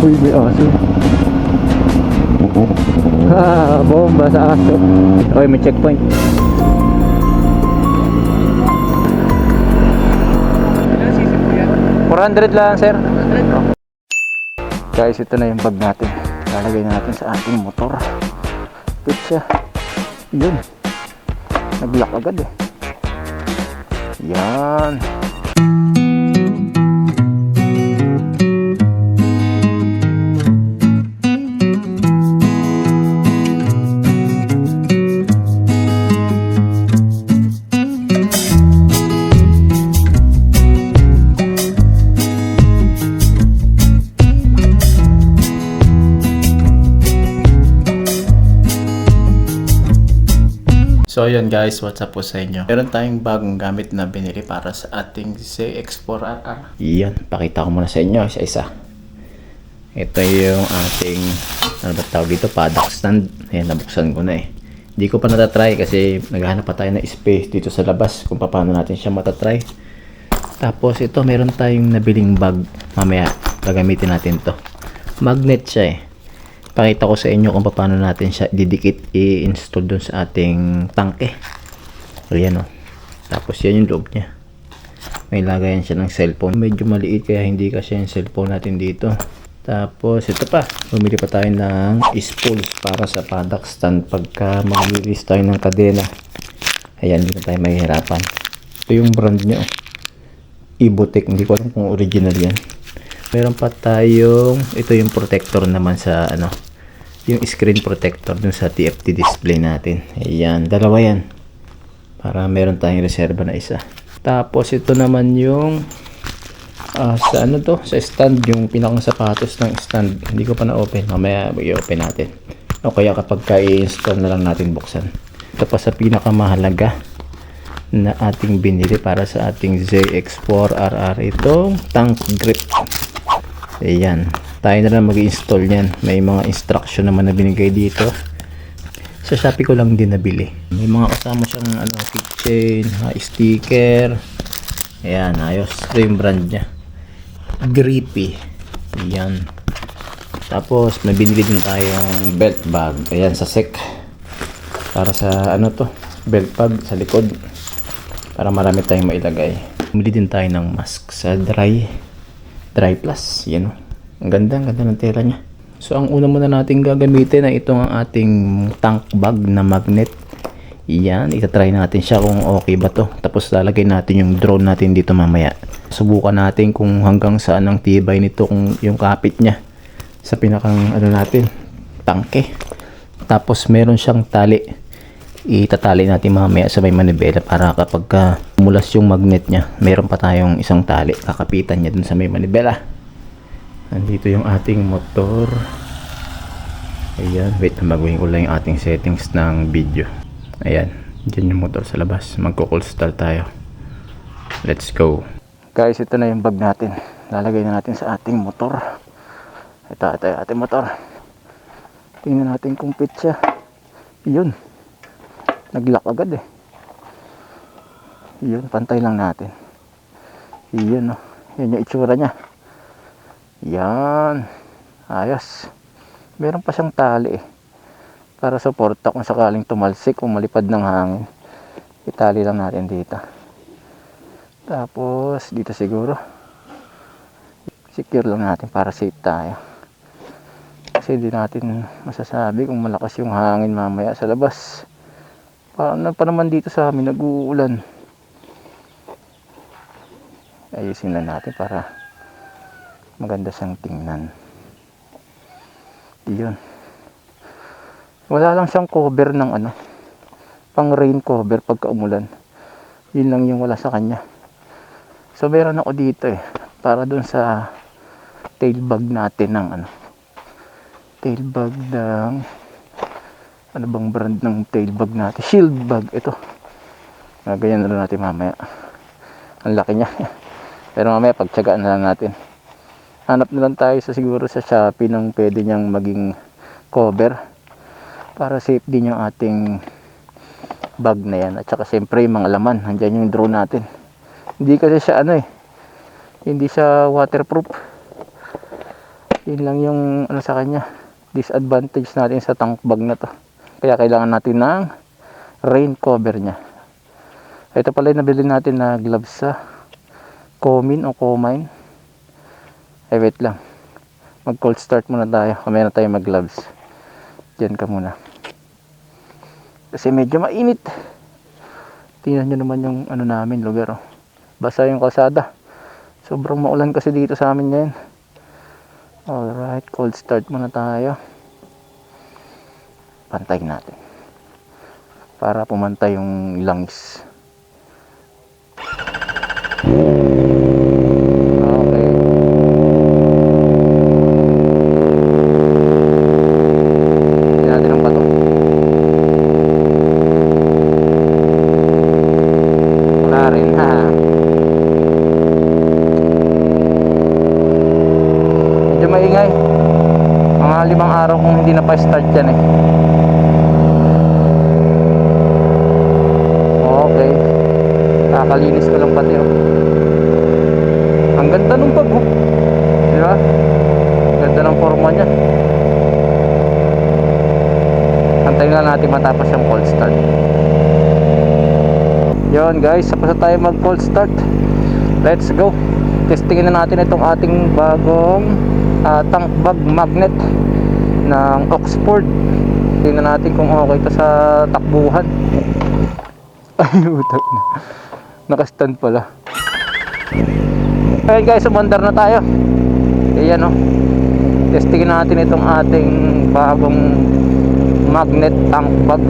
Uy, may aso. Ha, bomba sa aso. Uy, may checkpoint. Ilan yan? 400 lang, sir. 100? Guys, ito na yung bag natin. Lalagay na natin sa ating motor. Fit siya. Yun. Nag-lock agad eh. Yan. So yun guys, what's up po sa inyo? Meron tayong bagong gamit na binili para sa ating CX4RR. Yan, pakita ko muna sa inyo isa-isa. Ito yung ating, ano ba tawag dito, paddock stand. Ayan, nabuksan ko na eh. Hindi ko pa natatry kasi naghahanap pa tayo ng space dito sa labas kung paano natin siya matatry. Tapos ito, meron tayong nabiling bag. Mamaya, gagamitin natin to. Magnet siya eh pakita ko sa inyo kung paano natin siya didikit i-install dun sa ating tangke ayan o. Tapos yan yung loob niya. May lagayan siya ng cellphone. Medyo maliit kaya hindi kasi yung cellphone natin dito. Tapos ito pa. Bumili pa tayo ng spools para sa paddock stand pagka mag-release tayo ng kadena. Ayan hindi tayo mahihirapan. Ito yung brand niya oh. Ibotech hindi ko alam kung original yan meron pa tayong ito yung protector naman sa ano yung screen protector dun sa TFT display natin. Ayan dalawa yan. Para meron tayong reserva na isa. Tapos ito naman yung ah, sa ano to? Sa stand yung pinakang sapatos ng stand. Hindi ko pa na open mamaya i-open natin. O kaya kapag ka i-install na lang natin buksan. Ito pa sa pinakamahalaga na ating binili para sa ating ZX4RR itong tank grip Ayan. Tayo na lang mag-install yan. May mga instruction naman na binigay dito. Sa Shopee ko lang din nabili. May mga kasama siyang ano, keychain, sticker. Ayan, ayos. Ito yung brand niya. Grippy. Ayan. Tapos, may binili din tayong belt bag. Ayan, sa sec. Para sa ano to, belt bag sa likod. Para marami tayong mailagay. Bumili din tayo ng mask sa dry Dry Plus. Yan. Ang ganda, ang ganda ng tela niya. So, ang una muna natin gagamitin ay itong ang ating tank bag na magnet. Yan, itatry natin siya kung okay ba to. Tapos lalagay natin yung drone natin dito mamaya. Subukan natin kung hanggang saan ang tibay nito kung yung kapit niya sa pinakang ano natin, tangke. Tapos meron siyang tali. Itatali natin mamaya sa may manibela para kapag ka mulas yung magnet niya, meron pa tayong isang tali. Kakapitan niya dun sa may manibela. Nandito yung ating motor. Ayan, wait, magawin ko lang yung ating settings ng video. Ayan, dyan yung motor sa labas. Magko-cool start tayo. Let's go. Guys, ito na yung bag natin. Lalagay na natin sa ating motor. Ito, ito ating motor. Tingnan natin kung fit siya. Yun. Nag-lock agad eh. Yun, pantay lang natin. Yun, oh. Yan yung itsura niya. Yan. Ayos. Meron pa siyang tali eh. Para suporta kung sakaling tumalsik o malipad ng hangin. Itali lang natin dito. Tapos, dito siguro. Secure lang natin para safe tayo. Kasi hindi natin masasabi kung malakas yung hangin mamaya sa labas. Paano pa naman dito sa amin nag-uulan. Ayusin lang natin para maganda siyang tingnan. Yun. Wala lang siyang cover ng ano. Pang rain cover pagka umulan. Yun lang yung wala sa kanya. So meron ako dito eh. Para dun sa tail bag natin ng ano. Tail bag ng ano bang brand ng tail bag natin? Shield bag. Ito. Ah, ganyan na lang natin mamaya. Ang laki niya. Pero mamaya pagtsagaan na lang natin. Hanap na lang tayo sa siguro sa Shopee ng pwede niyang maging cover. Para safe din yung ating bag na yan. At saka siyempre yung mga laman. Nandiyan yung drone natin. Hindi kasi siya ano eh. Hindi siya waterproof. Yun lang yung ano sa kanya, disadvantage natin sa tank bag na to. Kaya kailangan natin ng rain cover niya. Ito pala yung nabili natin na gloves sa Comin o Comine. Eh wait lang. Mag cold start muna tayo. Kamaya na tayo mag gloves. Diyan ka muna. Kasi medyo mainit. Tingnan nyo naman yung ano namin lugar. Oh. Basa yung kalsada. Sobrang maulan kasi dito sa amin ngayon. Alright, cold start muna tayo. Pantayin natin. Para pumantay yung ha. Medyo maingay. Mga limang araw kung hindi na pa-start yan eh. Okay. Kakalinis ko lang pati oh. Ang ganda nung pag oh. Di ba? Ganda ng forma niya. Antayin na natin matapos yung cold start. Guys, tapos tayo mag cold start. Let's go. Testingin na natin itong ating bagong ah, tank bag magnet ng Oxford. Tingnan natin kung okay ito sa takbuhan. Ay, utak na. Nakastand pala. Okay guys, umandar na tayo. Ayan o. Testingin natin itong ating bagong magnet tank bag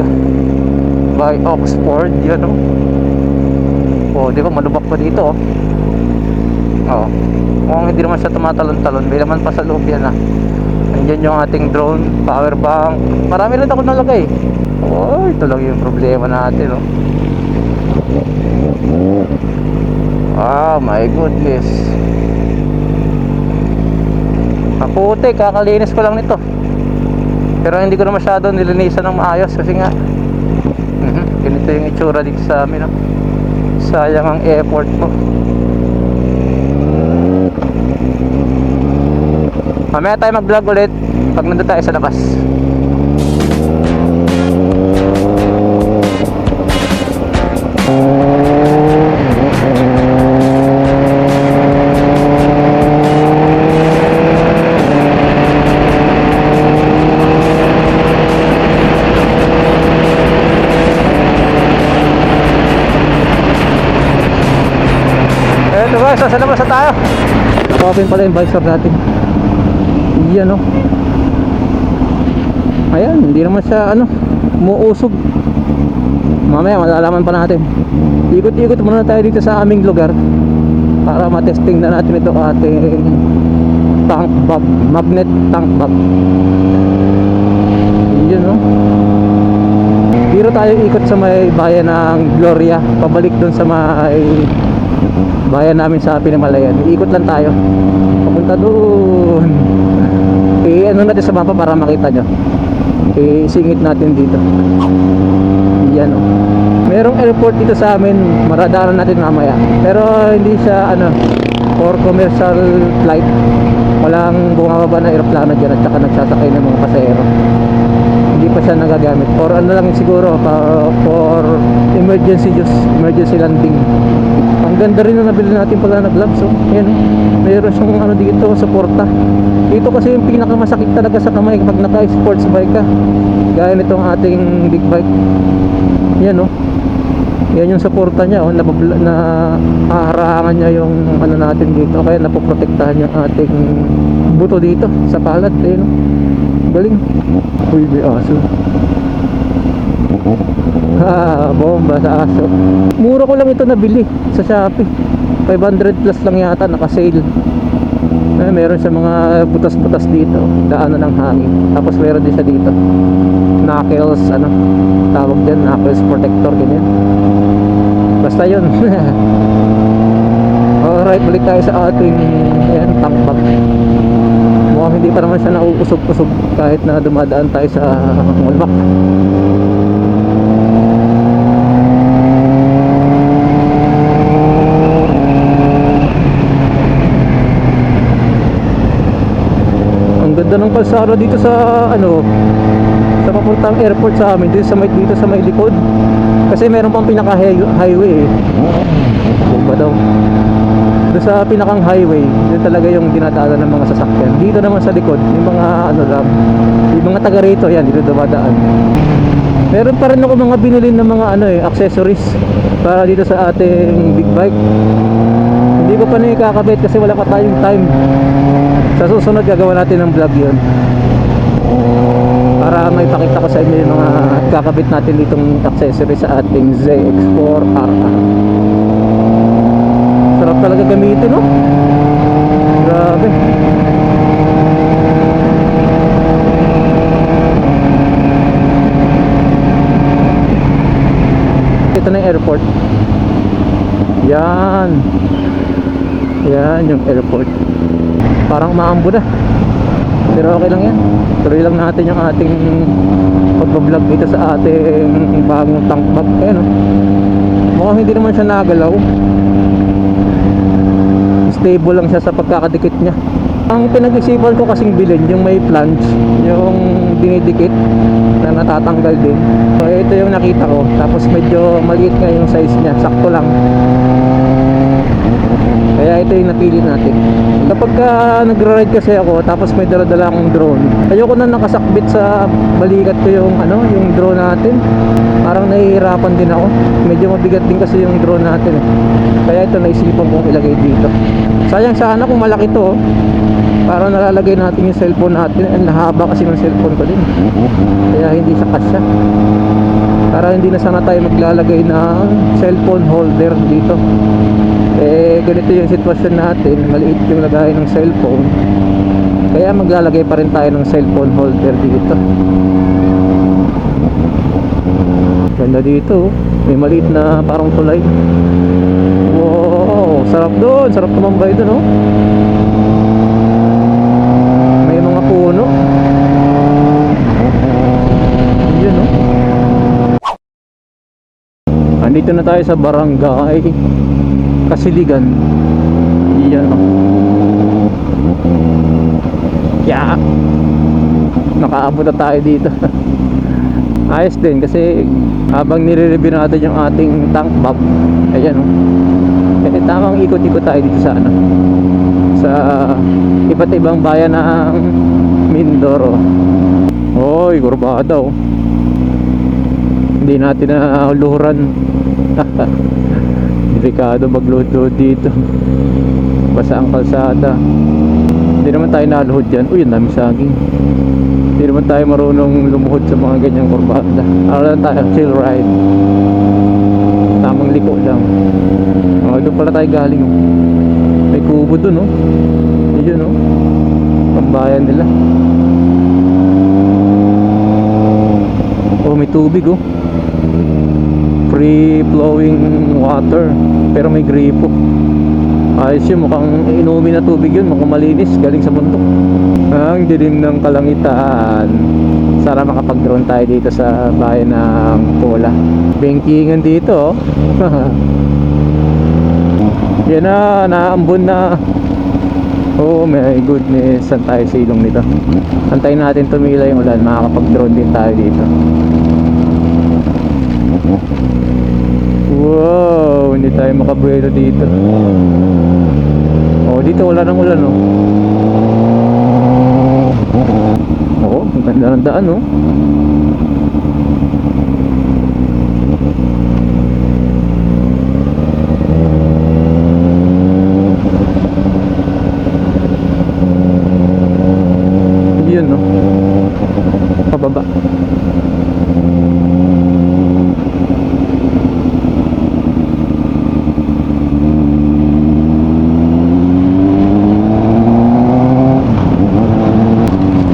by Oxford. Yan o. Oh, di ba malubak pa dito oh. Oo. Mukhang hindi naman siya tumatalon-talon. May laman pa sa loob yan ah. Nandiyan yung ating drone, power bank. Marami rin ako nalagay. Oh, ito lang yung problema natin oh. Ah, my goodness. Maputi, kakalinis ko lang nito. Pero hindi ko na masyado nilinisan ng maayos kasi nga ganito yung itsura dito sa amin. Oh. Sayang ang effort mo. Mamaya tayo mag-vlog ulit pag nandun tayo sa labas. Guys, nasa labas na tayo. Open pala yung visor natin. Yan oh. Ayan, hindi naman siya ano, umuusog. Mamaya malalaman pa natin. Ikot-ikot muna tayo dito sa aming lugar para matesting na natin ito ating tank bag, magnet tank bag. Yun oh. Dito tayo ikot sa may bayan ng Gloria, pabalik doon sa may bayan namin sa Pinamalayan. Iikot lang tayo. Papunta doon. Eh, ano natin sa mapa para makita nyo. Eh, singit natin dito. Yan oh. Merong airport dito sa amin. Maradaanan natin mamaya. Pero hindi siya ano for commercial flight. Walang bumababa na aeroplano dyan at saka nagsasakay ng mga pasahero. Hindi pa siya nagagamit. For ano lang siguro, pa, for emergency use, emergency landing. Ang ganda rin na nabili natin pala na gloves. Oh. Ayan, oh. Meron siyang ano dito, suporta. Dito kasi yung pinakamasakit talaga sa kamay kapag naka-sports bike ka. Gaya nitong ating big bike. Yan oh. Yan yung suporta niya oh, nababla, na haharangan niya yung ano natin dito kaya napoprotektahan yung ating buto dito sa palad ayun oh. Galing. Uy, may aso. Ha, bomba sa aso. Mura ko lang ito nabili sa Shopee. 500 plus lang yata naka-sale. Eh, meron siya mga butas-butas dito, daanan ng hangin. Tapos meron din siya dito. Knuckles, ano, tawag dyan, knuckles protector, ganyan. Basta yun. Alright, balik tayo sa ating ayan, tank bag. Mukhang hindi pa naman siya nauusog-usog kahit na dumadaan tayo sa Mulbak. ganda ng kalsada dito sa ano sa papuntang airport sa amin dito sa may dito sa may likod. Kasi meron pang pinaka highway eh. Oo ba daw? Doon sa pinakang highway, yun talaga yung dinadaanan ng mga sasakyan. Dito naman sa likod, yung mga ano lang, yung mga taga rito, yan, dito dumadaan. Meron pa rin ako mga binili ng mga ano eh, accessories para dito sa ating big bike. Hindi ko pa na ikakabit kasi wala pa tayong time. Sa susunod gagawa natin ng vlog yun. Para may pakita ko sa inyo yung mga kakabit natin ditong accessories sa ating ZX4 RR. Sarap talaga gamitin, no? Grabe. Ito na yung airport. Yan. Yan yung airport. Parang maambo na. Pero okay lang yan. Tuloy lang natin yung ating pagbablog dito sa ating bagong tank bag. Ayan, no? Mukhang hindi naman siya nagalaw stable lang siya sa pagkakadikit niya. Ang pinag-isipan ko kasing bilhin yung may flange yung dinidikit na natatanggal din. So ito yung nakita ko. Tapos medyo maliit nga yung size niya sakto lang kaya ito yung napili natin. Kapag ka nagra-ride kasi ako tapos may dala-dala akong drone ayoko na nakasakbit sa balikat ko yung ano yung drone natin. Parang nahihirapan din ako. Medyo mabigat din kasi yung drone natin eh. kaya ito naisipan kong ilagay dito. Sayang sana kung malaki to oh. para nalalagay natin yung cellphone natin. Ang nahaba kasi ng cellphone ko din. Kaya hindi siya kasya. Para hindi na sana tayo maglalagay ng cellphone holder dito eh ganito yung sitwasyon natin. Maliit yung lagay ng cellphone. Kaya maglalagay pa rin tayo ng cellphone holder dito. Ganda dito oh. may maliit na parang tulay wow sarap doon. Sarap tumambay doon oh. May mga puno. Yun oh. Andito na tayo sa barangay Kasiligan. Yan oh yeah nakaabot na tayo dito. Ayos din kasi habang nire-review natin yung ating tank map ayan oh. Eh, tamang ikot-ikot tayo dito sa ano sa iba't ibang bayan ng Mindoro. Oy kurbada oh. Hindi natin na luhuran delikado magload-load dito. Basa ang kalsada. Hindi naman tayo naluhod dyan. Uy dami saging. Hindi naman tayo marunong lumuhod sa mga ganyang kurbada ano lang tayo chill ride. Tamang liko lang. Oh, doon pala tayo galing oh. may kubo doon oh. Yun oh. Pambayan nila. Oh may tubig oh free flowing water pero may gripo. Ayos yun mukhang inumin na tubig yun mukhang malinis galing sa bundok. Ang dilim ng kalangitan. Sana makapag drone tayo dito sa bayan ng Pola. Bengkingan dito oh. yan na naambon na. Oh my goodness saan tayo sa ilong nito? Antayin natin tumila yung ulan makakapag drone din tayo dito Wow, hindi tayo makabuelo dito. Oh, dito wala nang ulan, oh. Oh, ang ganda ng daan, oh. Yun, no? Pababa.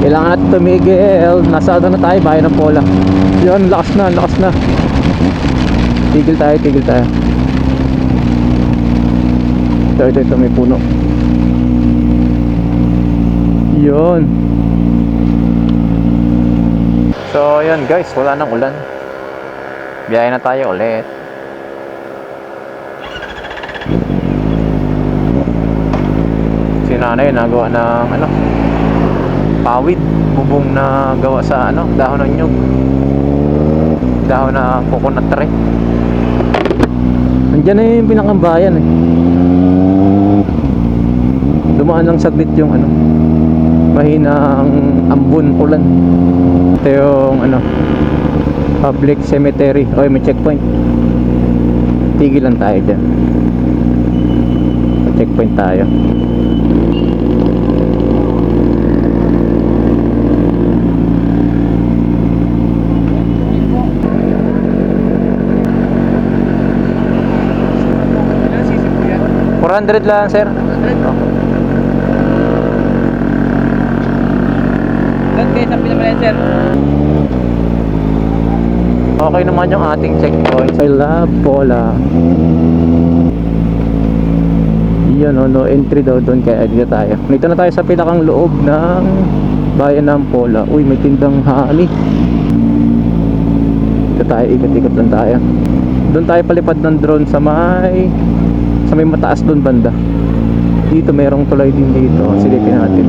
Kailangan tumigil. Nasa ano na tayo, bayan ng Pola. Yun, lakas na, lakas na. Tigil tayo, tigil tayo. Ito, ito, ito, may puno. Yun. So, yun guys, wala nang ulan. Biyahe na tayo ulit. Si nanay nagawa ng ano, pawid bubong na gawa sa ano dahon ng nyug dahon ng coconut tree Nandiyan na yung pinakambayan eh. Dumaan lang saglit yung ano, mahinang ambon ulan. Ito yung ano, public cemetery. Oy, may checkpoint. Tigil lang tayo dyan. Checkpoint tayo. 100 lang, sir. 100 oh. Gan guys, ang sir. Okay naman yung ating checkpoint. I love Pola. Yun, oh, no entry daw doon kaya dito tayo. Dito na tayo sa pinakang loob ng bayan ng Pola. Uy, may tindang honey. Dito tayo, ikot-ikot lang tayo. Doon tayo palipad ng drone sa may sa may mataas doon banda. Dito merong tulay din dito. Silipin natin.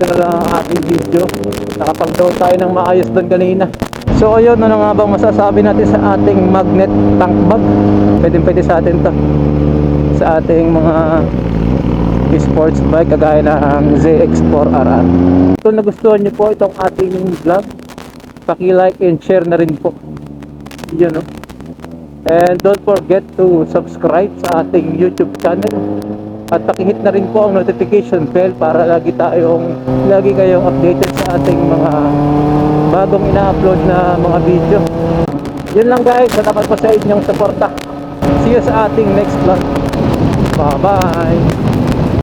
Dito na lang ang ating video. Nakapag-down tayo ng maayos doon kanina. So ayun, ano nga bang masasabi natin sa ating magnet tank bag? Pwede pwede sa atin to. Sa ating mga sports bike kagaya ng ZX4RR. Kung nagustuhan niyo po itong ating vlog, paki-like and share na rin po. Yun no. And don't forget to subscribe sa ating YouTube channel. At pakihit na rin po ang notification bell para lagi tayong lagi kayong updated sa ating mga bagong ina-upload na mga video. Yun lang guys, salamat po sa inyong suporta. See you sa ating next vlog. Bye-bye!